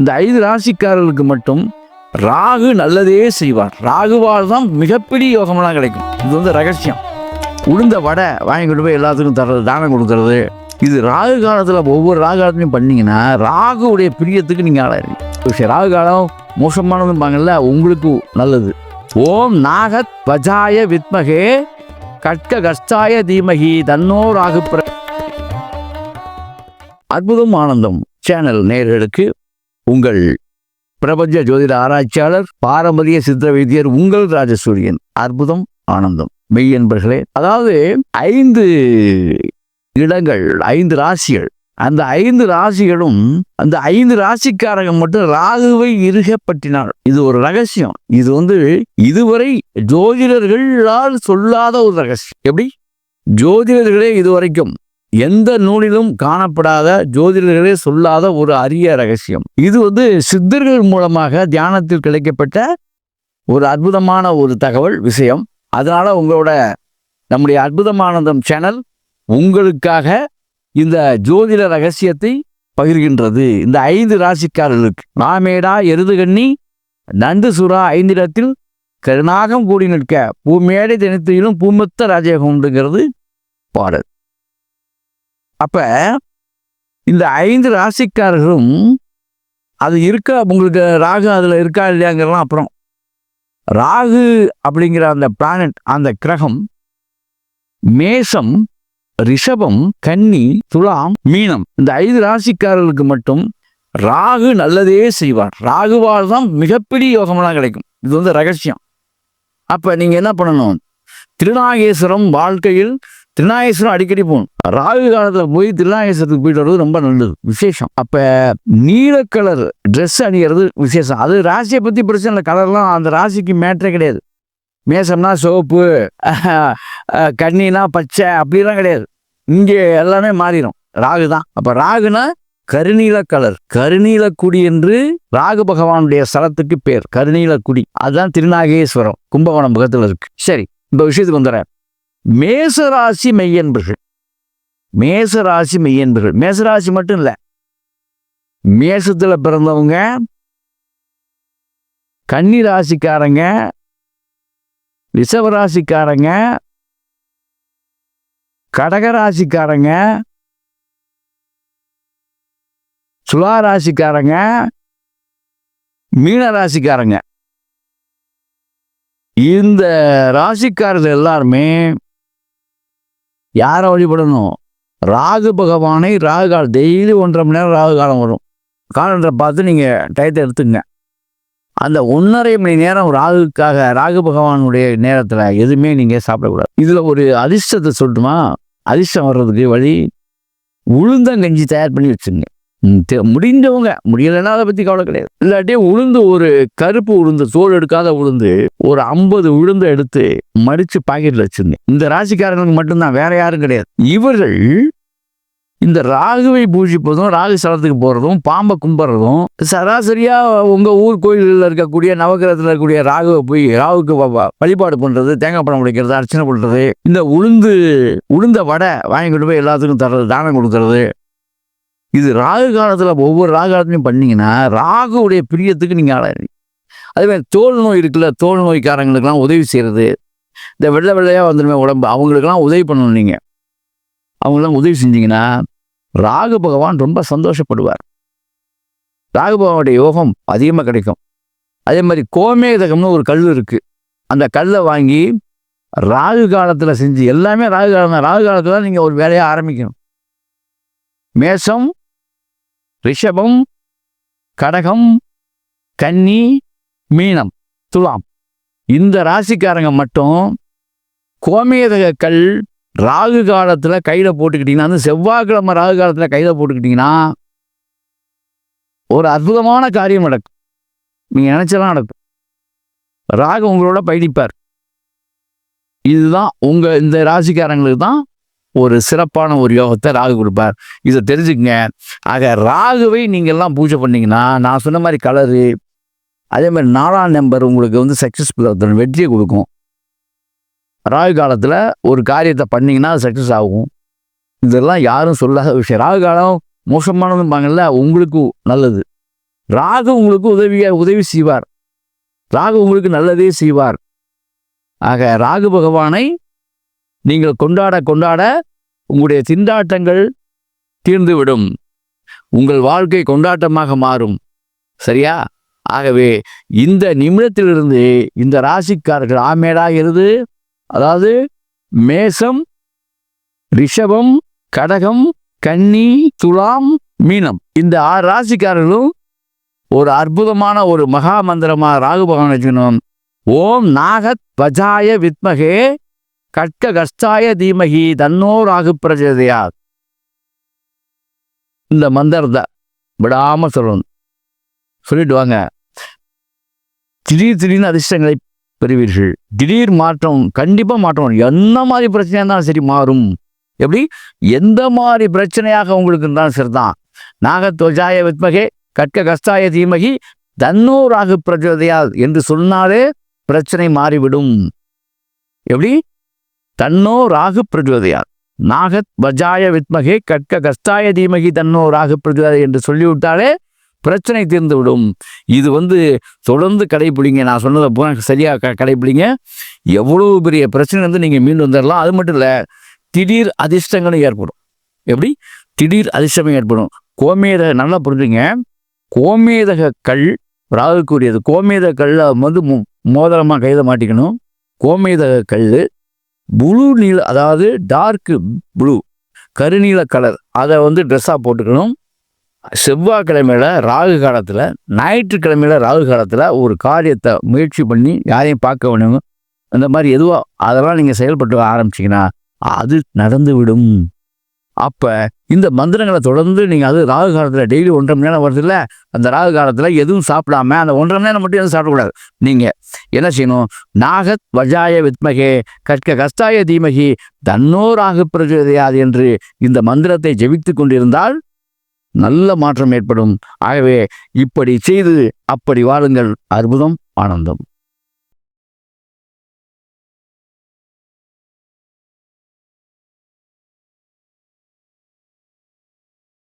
இந்த ஐந்து ராசிக்காரர்களுக்கு மட்டும் ராகு நல்லதே செய்வார். ராகுவால் தான் மிகப்பெரிய யோகமெல்லாம் கிடைக்கும். இது வந்து ரகசியம். உளுந்த வடை வாங்கி கொண்டு போய் எல்லாத்துக்கும் தர்றது தானம் கொடுக்கறது. இது ராகு காலத்தில் ஒவ்வொரு ராகு காலத்துலையும் பண்ணீங்கன்னா ராகுவுடைய பிரியத்துக்கு நீங்கள் ஆளாயிருங்க ராகு காலம் மோசமானதும்பாங்கல்ல உங்களுக்கு நல்லது. ஓம் நாகத் வஜாய வித்மகே கட்க கஷ்டாய தீமகி தன்னோ ராகு பிர அற்புதம் ஆனந்தம். சேனல் நேர்களுக்கு உங்கள் பிரபஞ்ச ஜோதிட ஆராய்ச்சியாளர் பாரம்பரிய சித்திர வைத்தியர் உங்கள் ராஜசூரியன். அற்புதம் ஆனந்தம். மெய் என்பர்களே அதாவது ஐந்து இடங்கள் ஐந்து ராசிகள். அந்த ஐந்து ராசிகளும் அந்த ஐந்து ராசிக்காரங்க மட்டும் ராகுவை இருகப்பட்டினார் இது ஒரு ரகசியம். இது வந்து இதுவரை ஜோதிடர்களால் சொல்லாத ஒரு ரகசியம். எப்படி? ஜோதிடர்களே இதுவரைக்கும் எந்த நூலிலும் காணப்படாத ஜோதிடர்களே சொல்லாத ஒரு அரிய ரகசியம். இது வந்து சித்தர்கள் மூலமாக தியானத்தில் கிடைக்கப்பட்ட ஒரு அற்புதமான ஒரு தகவல் விஷயம். அதனால் உங்களோட நம்முடைய அற்புதமானந்தம் சேனல் உங்களுக்காக இந்த ஜோதிட ரகசியத்தை பகிர்கின்றது. இந்த ஐந்து ராசிக்காரர்களுக்கு மாமேடா எருதுகண்ணி நண்டு சுறா ஐந்திடத்தில் கருணாகம் கூடி நிற்க பூமேடை தினத்திலும் பூமத்த ராஜயோகம் உண்டுங்கிறது பாடல். அப்ப இந்த ஐந்து ராசிக்காரர்களும் அது இருக்கா? உங்களுக்கு ராகு அதில் இருக்கா இல்லையாங்கிறலாம் அப்புறம். ராகு அப்படிங்கிற அந்த பிளானட் அந்த கிரகம் மேஷம் ரிஷபம் கன்னி துலாம் மீனம் இந்த ஐந்து ராசிக்காரர்களுக்கு மட்டும் ராகு நல்லதே செய்வார். ராகுவால் தான் மிகப்பெரிய யோகமெல்லாம் கிடைக்கும். இது வந்து ரகசியம். அப்போ நீங்கள் என்ன பண்ணணும்? திருநாகேஸ்வரம் வாழ்க்கையில் திருநாகேஸ்வரம் அடிக்கடி போகணும். ராகு காலத்தில் போய் திருநாகேஸ்வரத்துக்கு போயிட்டு வர்றது ரொம்ப நல்லது விசேஷம். அப்ப நீல கலர் ட்ரெஸ் அணிகிறது விசேஷம். அது ராசியை பத்தி பிரச்சனை இல்லை. கலர்லாம் அந்த ராசிக்கு மேட்ரே கிடையாது. மேசம்னா சிவப்பு கண்ணினா பச்சை அப்படிலாம் கிடையாது. இங்கே எல்லாமே மாறிடும். ராகு தான். அப்போ ராகுனா கருநீல கலர். கருநீல குடி என்று ராகு பகவானுடைய ஸ்தலத்துக்கு பேர். கருநீல குடி. அதுதான் திருநாகேஸ்வரம். கும்பகோணம் பக்கத்தில் இருக்கு. சரி இந்த விஷயத்துக்கு வந்துடுறேன். மேசராசி மெய்யன்பர்கள். மேசராசி மெய்யன்பர்கள். மேசராசி மட்டும் இல்லை. மேசத்தில் பிறந்தவங்க கன்னி ராசிக்காரங்க ரிஷவராசிக்காரங்க கடகராசிக்காரங்க சுலா ராசிக்காரங்க மீன ராசிக்காரங்க இந்த ராசிக்காரர்கள் எல்லாருமே யாரை வழிபடணும்? ராகு பகவானை ராகு காலம் டெய்லி ஒன்றரை மணி நேரம் ராகு காலம் வரும். காலண்டரை பார்த்து நீங்கள் டயத்தை எடுத்துங்க. அந்த ஒன்றரை மணி நேரம் ராகுக்காக ராகு பகவானுடைய நேரத்தில் எதுவுமே நீங்கள் சாப்பிடக்கூடாது. இதில் ஒரு அதிர்ஷ்டத்தை சொல்லட்டுமா? அதிர்ஷ்டம் வர்றதுக்கு வழி உளுந்தங்கஞ்சி தயார் பண்ணி வச்சுங்க முடிந்தவங்க முடிஞ்சவங்க முடியலைன்னா அதை பற்றி கவலை கிடையாது. இல்லாட்டி உளுந்து ஒரு கருப்பு உளுந்து தோல் எடுக்காத உளுந்து ஒரு ஐம்பது உளுந்து எடுத்து மடிச்சு பாக்கெட்ல வச்சிருங்க இந்த ராசிக்காரங்களுக்கு மட்டும்தான் வேற யாரும் கிடையாது. இவர்கள் இந்த ராகுவை பூஜிப்பதும் ராகு ஸ்தலத்துக்கு போகிறதும் பாம்பை கும்பிட்றதும் சராசரியாக உங்கள் ஊர் கோயில்களில் இருக்கக்கூடிய நவகிரகத்தில் இருக்கக்கூடிய ராகுவை போய் ராகுக்கு வழிபாடு பண்ணுறது தேங்காய் பழம் உடைக்கிறது அர்ச்சனை பண்ணுறது இந்த உளுந்து உளுந்த வடை வாங்கி கொண்டு போய் எல்லாத்துக்கும் தர்றது தானம் கொடுக்கறது இது ராகு காலத்தில் ஒவ்வொரு ராகு காலத்துலையும் பண்ணீங்கன்னா ராகுவுடைய பிரியத்துக்கு நீங்கள் ஆளாயிருங்க அதே மாதிரி தோல் நோய் இருக்குல்ல தோல் நோய்க்காரங்களுக்கெல்லாம் உதவி செய்கிறது இந்த வெள்ளை வெள்ளையாக வந்துடுமே உடம்பு அவங்களுக்கெல்லாம் உதவி பண்ணணும் நீங்கள் அவங்களாம் உதவி செஞ்சீங்கன்னா ராகு பகவான் ரொம்ப சந்தோஷப்படுவார். ராகு பகவானுடைய யோகம் அதிகமாக கிடைக்கும். அதே மாதிரி கோமேதகம்னு ஒரு கல் இருக்குது அந்த கல்லை வாங்கி ராகு காலத்தில் செஞ்சு எல்லாமே ராகு காலம் தான். ராகு காலத்தில் தான் நீங்கள் ஒரு வேலையை ஆரம்பிக்கணும். மேஷம் ரிஷபம் கடகம் கன்னி மீனம் துலாம். இந்த ராசிக்காரங்க மட்டும் கோமேதகக்கள் கல் ராகு காலத்தில் கையில் போட்டுக்கிட்டிங்கன்னா அந்த செவ்வாய்க்கிழமை ராகு காலத்தில் கையில் போட்டுக்கிட்டிங்கன்னா ஒரு அற்புதமான காரியம் நடக்கும். நீங்கள் நினச்சலாம் நடக்கும். ராகு உங்களோட பயணிப்பார். இதுதான் உங்கள் இந்த ராசிக்காரங்களுக்கு தான் ஒரு சிறப்பான ஒரு யோகத்தை ராகு கொடுப்பார். இதை தெரிஞ்சுக்கங்க. ஆக ராகுவை நீங்கள் எல்லாம் பூஜை பண்ணிங்கன்னா நான் சொன்ன மாதிரி கலரு அதே மாதிரி நாலாம் நம்பர் உங்களுக்கு வந்து சக்ஸஸ்ஃபுல்லாக வெற்றியை கொடுக்கும். ராகு காலத்தில் ஒரு காரியத்தை பண்ணிங்கன்னா அது சக்ஸஸ் ஆகும். இதெல்லாம் யாரும் சொல்லாத விஷயம். ராகு காலம் மோசமானதும்பாங்கல்ல உங்களுக்கு நல்லது. ராகு உங்களுக்கு உதவியாக உதவி செய்வார். ராகு உங்களுக்கு நல்லதே செய்வார். ஆக ராகு பகவானை நீங்கள் கொண்டாட கொண்டாட உங்களுடைய திண்டாட்டங்கள் தீர்ந்துவிடும். உங்கள் வாழ்க்கை கொண்டாட்டமாக மாறும். சரியா? ஆகவே இந்த நிமிடத்திலிருந்து இந்த ராசிக்காரர்கள் ஆமேடாகிறது. அதாவது மேசம் ரிஷபம் கடகம் கன்னி துலாம் மீனம். இந்த ஆறு ராசிக்காரர்களும் ஒரு அற்புதமான ஒரு மகா மந்திரமாக ராகு பகவான் வச்சுக்கணும் ஓம் நாகத் பஜாய வித்மகே கட்க கஷ்டாய தீமகி தன்னோ ராகு பிரஜதையா இந்த மந்திரத்தை விடாம சொல்லணும். சொல்லிட்டு வாங்க. திடீர் திடீர்னு அதிர்ஷ்டங்களை பெறுவீர்கள். திடீர் மாற்றம் கண்டிப்பாக மாற்றம் என்ன மாதிரி பிரச்சனையாக இருந்தாலும் சரி மாறும். எப்படி? எந்த மாதிரி பிரச்சனையாக உங்களுக்கு இருந்தாலும் சரிதான். நாகத்வஜாய வித்மகே கற்க கஸ்தாய தீமகி தன்னோ ராகு என்று சொன்னாலே பிரச்சனை மாறிவிடும். எப்படி? தன்னோ ராகு பிரஜோதயால். நாகத் வஜாய வித்மகே கற்க கஸ்தாய தீமகி தன்னோ ராகு பிரஜோதயா என்று சொல்லிவிட்டாலே பிரச்சனை தீர்ந்து விடும் இது வந்து தொடர்ந்து கடைப்பிடிங்க. நான் சொன்னதை பூரா சரியாக க கடைப்பிடிங்க. எவ்வளோ பெரிய பிரச்சனை வந்து நீங்கள் மீண்டு வந்துடலாம் அது மட்டும் இல்லை திடீர் அதிர்ஷ்டங்களும் ஏற்படும். எப்படி? திடீர் அதிர்ஷ்டமும் ஏற்படும். கோமேதக நல்லா புரிஞ்சுங்க. கோமேதக கல் ராகுக்குரியது. கோமேதக கல்லை வந்து மோ- மோதிரமா கையில் மாட்டிக்கணும். கோமேதக கல் ப்ளூ நீல அதாவது டார்க் ப்ளூ கருநீல கலர் அதை வந்து ட்ரெஸ்ஸாக போட்டுக்கணும். செவ்வாய்க்கிழமையில் ராகு காலத்தில் ஞாயிற்றுக்கிழமையில் ராகு காலத்தில் ஒரு காரியத்தை முயற்சி பண்ணி யாரையும் பார்க்க வேணும் அந்த மாதிரி எதுவோ அதெல்லாம் நீங்கள் செயல்பட்டு ஆரம்பிச்சிங்கன்னா அது நடந்து விடும் அப்போ இந்த மந்திரங்களை தொடர்ந்து நீங்கள் அது ராகு காலத்தில் டெய்லி ஒன்றரை மணி நேரம் வருதுல்ல அந்த ராகு காலத்தில் எதுவும் சாப்பிடாம அந்த ஒன்றரை மணி நேரம் மட்டும் எதுவும் சாப்பிடக்கூடாது. நீங்கள் என்ன செய்யணும்? நாகத் வஜாய வித்மகே கற்க கஸ்தாய தீமகி தன்னோ ராகு என்று இந்த மந்திரத்தை ஜெபித்து கொண்டிருந்தால் நல்ல மாற்றம் ஏற்படும். ஆகவே இப்படி செய்து அப்படி வாழுங்கள். அற்புதம் ஆனந்தம்.